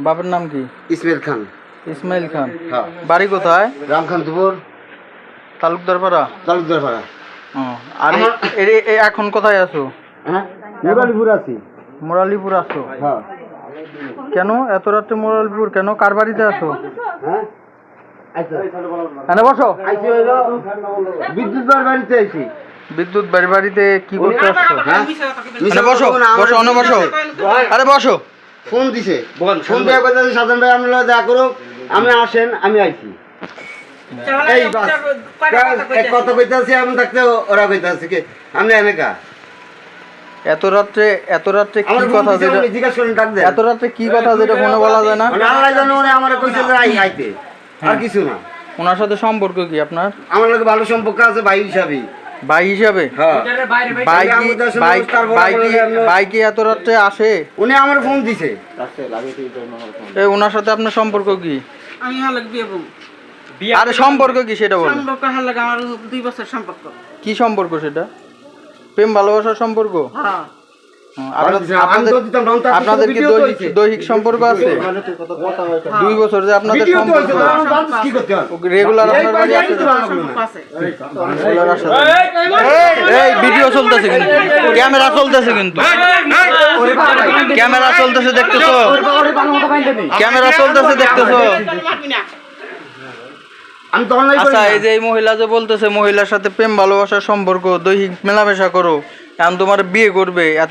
বাপের নাম কি? ইসমাইল খান। ইসমাইল খান। হ্যাঁ। বাড়ি কোথায়? রামখান দুপুর। তালুকদার পাড়া তালুকদার পাড়া ও, আর এ- এ- এ- এখন কোথায় আছো? হ্যাঁ? মুরালিপুর আছি। মোরালিপুর আছো? হ্যাঁ। কেন? এত রাত্রে মোরালিপুর কেন? কার বাড়িতে আছো? হ্যাঁ? আচ্ছা। বসো। বিদ্যুৎ বাড়িতে আইছি। বিদ্যুৎ বাড়ি বাড়িতে কি করতে আসছো? হ্যাঁ? বসো বসো অনে বসো। আরে বসো। ফোন দিছে। ফোন দিয়ে কইতাছে সাধন ভাই আপনারা দেখা করুক আমি আসেন আমি আইছি। এই বাস। এক কথা কইতাছি আমি থাকতে ওরা কইতাছে কি? আমি এনেকা এত রাত্রে এত রাত্রে কি আমার কথা যেটা উনি জিজ্ঞাসা করেন ডাক দেন। এত রাত্রে কি কথা যেটা ফোনে বলা যায় না? মানে আল্লাহ জানে উনি আমার কইছে। যে আই আইতে। আর কিছু না। ওনার সাথে সম্পর্ক কি আপনার? আমার ভালো সম্পর্ক আছে ভাই হিসাবে। ভাই হিসাবে? বাইকে ভাই কি আমাদের সাথে ভাই নমস্কার বলা ভাই কি বলে আমরা- ভাই কি এত রাত্রে আসে? উনি আমার ফোন দিছে। ওনার সাথে আপনার সম্পর্ক কি? আমি হালাক বিয়ে বউ আরে সম্পর্ক কি সেটা বলো সম্পর্ক হালাক আমার দুই বছর সম্পর্ক। কি সম্পর্ক সেটা? প্রেম ভালোবাসার সম্পর্ক? হ্যাঁ। আপনাদের কি দৈহিক দৈহিক সম্পর্ক আছে? দুই বছর যে আপনাদের ভিডিও হয়? রেগুলার আপনার বাড়ি। আছে? এই চলতেছে কিন্তু। ক্যামেরা চলতেছে কিন্তু। ক্যামেরা চলতেছে দেখতেছো? ক্যামেরা চলতেছে দেখতেছো? আমি তখন নাই আচ্ছা এই যে এই মহিলা যে বলতেছে মহিলার সাথে প্রেম ভালোবাসার সম্পর্ক দৈহিক মেলামেশা করো। এখন তোমার বিয়ে করবে এত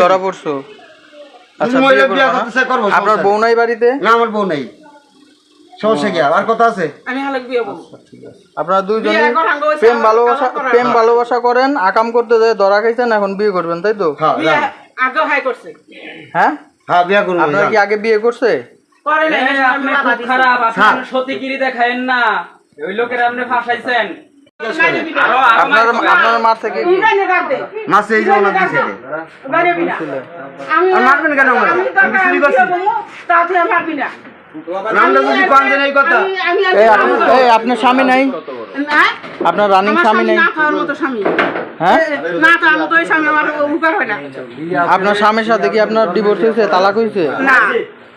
ধরা পড়ছো। আচ্ছা আপনার বউ নাই। বাড়িতে? না আমার বউ নেই। সমস্যা কি আর কথা আছে? আমি হালাক বিয়ে আপনারা দুইজনে বিয়ে করান গো, প্রেম ভালোবাসা প্রেম ভালোবাসা করেন আকাম করতে যায় ধরা খাইছেন এখন বিয়ে করবেন তাই তো? হ্যাঁ বিয়ে হাই করছে। হ্যাঁ? হ্যাঁ বিয়া আপনারা কি আগে বিয়ে করছে? করে। খারাপ আপনি সতীগিরি দেখায়েন না। ওই লোকের আপনি ফাঁসাইছেন। বাইরে বিনা। আরও আপনার আপনার মার থেকে। মাসে এই দিছে। আমি মারবেন কেন আমারে? আমি চুরি করছি। তুই মারবি না। আপনার স্বামী নাই? আপনার রানিং স্বামী নাই? না খাওয়ার মতো স্বামী। হ্যাঁ? না তো আমি তো ওই স্বামী আমার উপকার হয় না। আপনার স্বামীর সাথে কি আপনার ডিভোর্স হয়েছে? তালাক হয়েছে? না।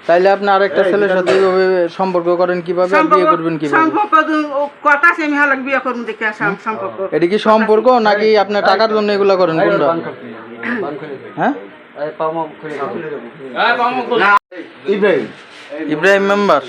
তাইলে আপনি আরেকটা ছেলের সাথে এইভাবে সম্পর্ক করেন কীভাবে আর বিয়ে করবেন কীভাবে? সম্পর্ক কথা আছে আমি হালাক বিয়ে করব দেখে সম্পর্ক। এটা কি সম্পর্ক নাকি আপনার টাকার জন্য এগুলো করেন কোনটা? হ্যাঁ? এই, বামু খোল। না ইব্রাহিম। ইব্রাহিম মেম্বার?